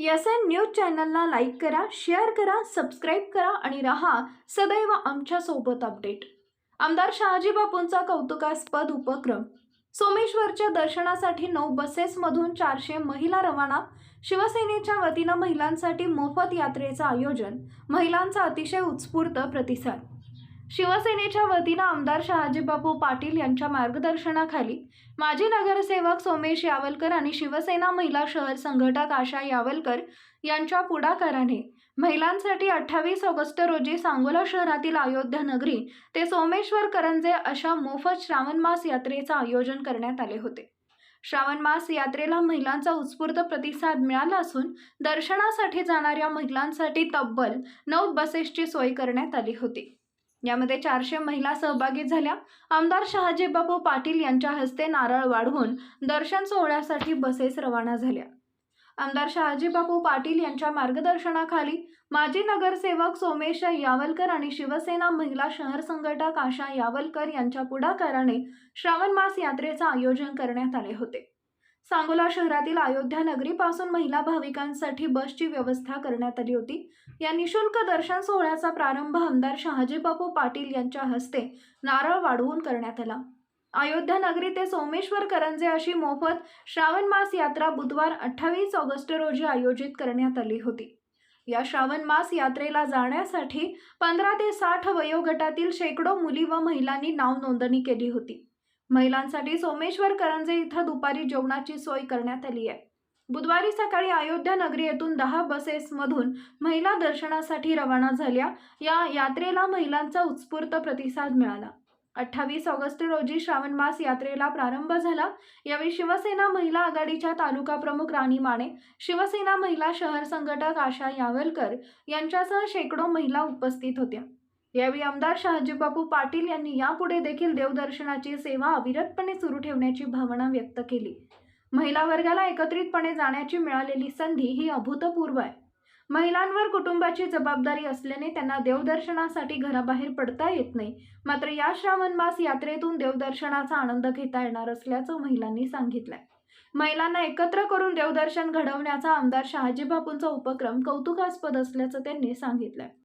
S N news चॅनलला like करा share करा सबस्क्राईब करा आणि रहा सदैव आमच्यासोबत अपडेट. आमदार शहाजी बापूंचा कौतुकास्पद उपक्रम. सोमेश्वरच्या दर्शनासाठी नऊ बसेसमधून चारशे महिला रवाना. शिवसेनेच्या वतीनं महिलांसाठी मोफत यात्रेचं आयोजन. महिलांचा अतिशय उत्स्फूर्त प्रतिसाद. शिवसेनेच्या वतीनं आमदार शहाजीबापू पाटील यांच्या मार्गदर्शनाखाली माजी नगरसेवक सोमेश यावलकर आणि शिवसेना महिला शहर संघटक आशा यावलकर यांच्या पुढाकाराने महिलांसाठी अठ्ठावीस ऑगस्ट रोजी सांगोला शहरातील अयोध्या नगरी ते सोमेश्वर करंजे अशा मोफत श्रावण मास यात्रेचं आयोजन करण्यात आले होते. श्रावण मास यात्रेला महिलांचा उत्स्फूर्त प्रतिसाद मिळाला असून दर्शनासाठी जाणाऱ्या महिलांसाठी तब्बल नऊ बसेसची सोय करण्यात आली होती. यामध्ये चारशे महिला सहभागी झाल्या. आमदार शहाजीबापू पाटील यांच्या हस्ते नारळ वाढवून दर्शन सोहळ्यासाठी बसेस रवाना झाल्या. आमदार शहाजीबापू पाटील यांच्या मार्गदर्शनाखाली माजी नगरसेवक सोमेश यावलकर आणि शिवसेना महिला शहर संघटक आशा यावलकर यांच्या पुढाकाराने श्रावण मास यात्रेचं आयोजन करण्यात आले होते. सांगोला शहरातील अयोध्या नगरीपासून महिला भाविकांसाठी बसची व्यवस्था करण्यात आली होती. या निशुल्क दर्शन सोहळ्याचा प्रारंभ आमदार शहाजीबापू पाटील यांच्या हस्ते नारळ वाढवून करण्यात आला. अयोध्या नगरी ते सोमेश्वर करंजे अशी मोफत श्रावण मास यात्रा बुधवार अठ्ठावीस ऑगस्ट रोजी आयोजित करण्यात आली होती. या श्रावण मास यात्रेला जाण्यासाठी पंधरा ते साठ वयोगटातील शेकडो मुली व महिलांनी नाव नोंदणी केली होती. महिलांसाठी सोमेश्वर करंजे इथं दुपारी जेवणाची सोय करण्यात आली आहे. बुधवारी सकाळी अयोध्या नगरी येथून दहा बसेसमधून महिला दर्शनासाठी रवाना झाल्या. या यात्रेला महिलांचा उत्स्फूर्त प्रतिसाद मिळाला. अठ्ठावीस ऑगस्ट रोजी श्रावण मास यात्रेला प्रारंभ झाला. यावेळी शिवसेना महिला आघाडीच्या तालुका प्रमुख राणी माने शिवसेना महिला शहर संघटक आशा यावलकर यांच्यासह शेकडो महिला उपस्थित होत्या. यावेळी आमदार शहाजीबापू पाटील यांनी यापुढे देखील देवदर्शनाची सेवा अविरतपणे सुरू ठेवण्याची भावना व्यक्त केली. महिला वर्गाला एकत्रितपणे जाण्याची मिळालेली संधी ही अभूतपूर्व आहे. महिलांवर कुटुंबाची जबाबदारी असल्याने त्यांना देवदर्शनासाठी घराबाहेर पडता येत नाही. मात्र या श्रावण मास यात्रेतून देवदर्शनाचा आनंद घेता येणार असल्याचं महिलांनी सांगितलंय. महिलांना एकत्र करून देवदर्शन घडवण्याचा आमदार शहाजीबापूंचा उपक्रम कौतुकास्पद असल्याचं त्यांनी सांगितलंय.